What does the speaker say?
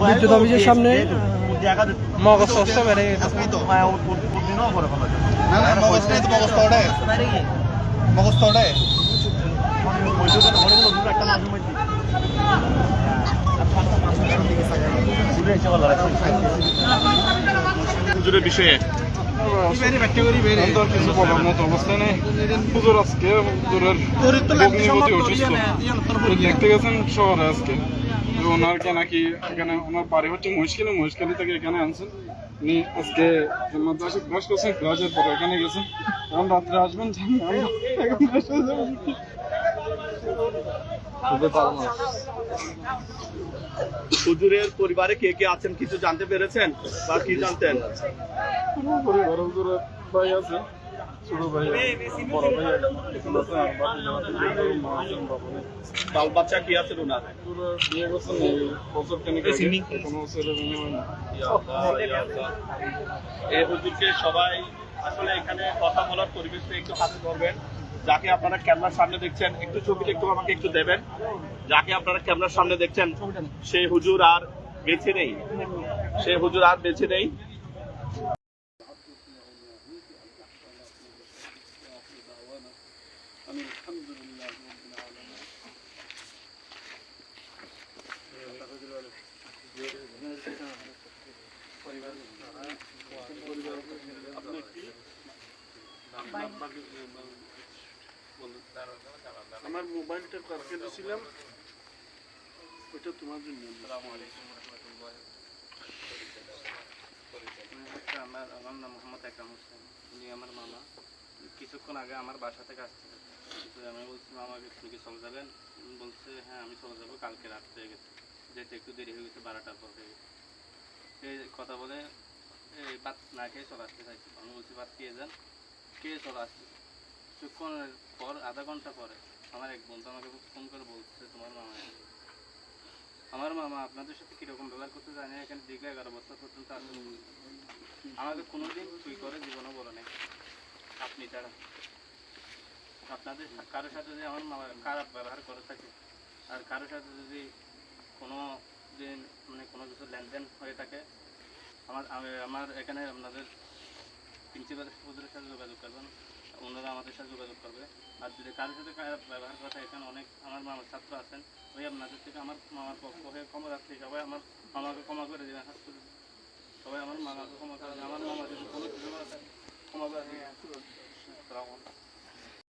বিদ্যুৎ অফিসের সামনে মগজ বেড়ে বিষয়ে দেখতে গেছেন শহরে আজকে। ওনারকে নাকি এখানে ওনার বাড়ি হচ্ছে মহিষখালী মহিষখালী থেকে এখানে আনছেন। উনি আজকে মাদ্রাসা ক্লাস করছেন ক্লাসের পরে এখানে গেছেন। এখন রাত্রে আসবেন। হুজুরের পরিবারে কে কে আছেন কিছু জানতে পেরেছেন? বা কি জানতেন? পরিবার হুজুরের ভাই আছে। আছে, আছে আছে, বাচ্চা করছেন এই হুজুরকে সবাই আসলে এখানে কথা বলার একটু যাকে আপনারা ক্যামেরার সামনে দেখছেন একটু ছবিটা একটু আমাকে একটু দেবেন। যাকে আপনারা ক্যামেরার সামনে দেখছেন সেই হুজুর আর বেছে নেই। সেই হুজুর আর বেছে নেই। আমার মোবাইলটা কালকে দিয়েছিলাম। ওইটা তোমার জন্য। আমার আমার নাম মোহাম্মদ একরাম হোসেন উনি আমার মামা কিছুক্ষণ আগে আমার বাসা থেকে আসছিলেন তো আমি বলছি মামাকে তুমি কি চলে যাবেন? বলছে হ্যাঁ আমি চলে যাব। কালকে রাত হয়ে গেছে। যেতে একটু দেরি হয়ে গেছে, বারোটার পর হয়ে গেছে। কথা বলে, এই ভাত না খেয়ে চলে আসতে চাইছি। আমি বলছি, ভাত খেয়ে যান। খেয়ে চলে আসছি। কিছুক্ষণের পর, আধা ঘণ্টা পরে, আমার এক বন্ধু আমাকে ফোন করে বলছে, তোমার মামা আমার মামা, আপনাদের সাথে কীরকম ব্যবহার করতে জানি এখানে দীর্ঘ এগারো বছর পর্যন্ত আসলে আমাকে কোনোদিন তুই করে জীবনও বলে নাই। আপনি ছাড়া। আপনাদের কারোর সাথে যদি আমার মামা খারাপ ব্যবহার করে থাকে, আর কারোর সাথে যদি কোনো দিন মানে কোনো কিছু লেনদেন হয়ে থাকে, আমার আমার এখানে আপনাদের প্রিন্সিপাল ওদের সাথে যোগাযোগ করবেন, ওনারা আমাদের সাথে যোগাযোগ করবে। আর যদি কারোর সাথে ব্যবহার করে এখানে অনেক আমার মামার ছাত্র আছেন, ওই আপনাদের থেকে আমার মামার পক্ষ হয়ে ক্ষমা রাখছি সবাই আমার মামাকে ক্ষমা করে দেবেন। সবাই আমার মামাকে ক্ষমা